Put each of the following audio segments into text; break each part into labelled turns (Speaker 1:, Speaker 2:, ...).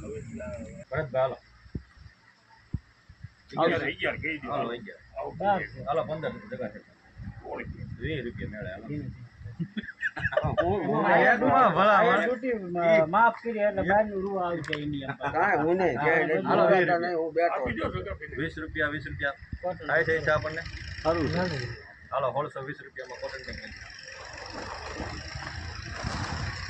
Speaker 1: ભરતભાઈ હાલો હાલો પંદર જગા છે વીસ રૂપિયા મેળે
Speaker 2: માફ કરી એટલે બારનું રૂ આવી જાય
Speaker 1: વીસ રૂપિયા વીસ રૂપિયા થાય છે આપણને હાલો સોળસો વીસ રૂપિયામાં કોટન ટેકનિક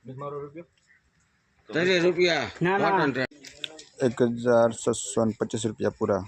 Speaker 3: છે
Speaker 1: વીસ મારો રૂપિયો
Speaker 3: ત્રીસ રૂપિયા
Speaker 2: ના, ના.
Speaker 3: પાટણ છે.
Speaker 4: એક હજાર છસો ને પચીસ રૂપિયા પૂરા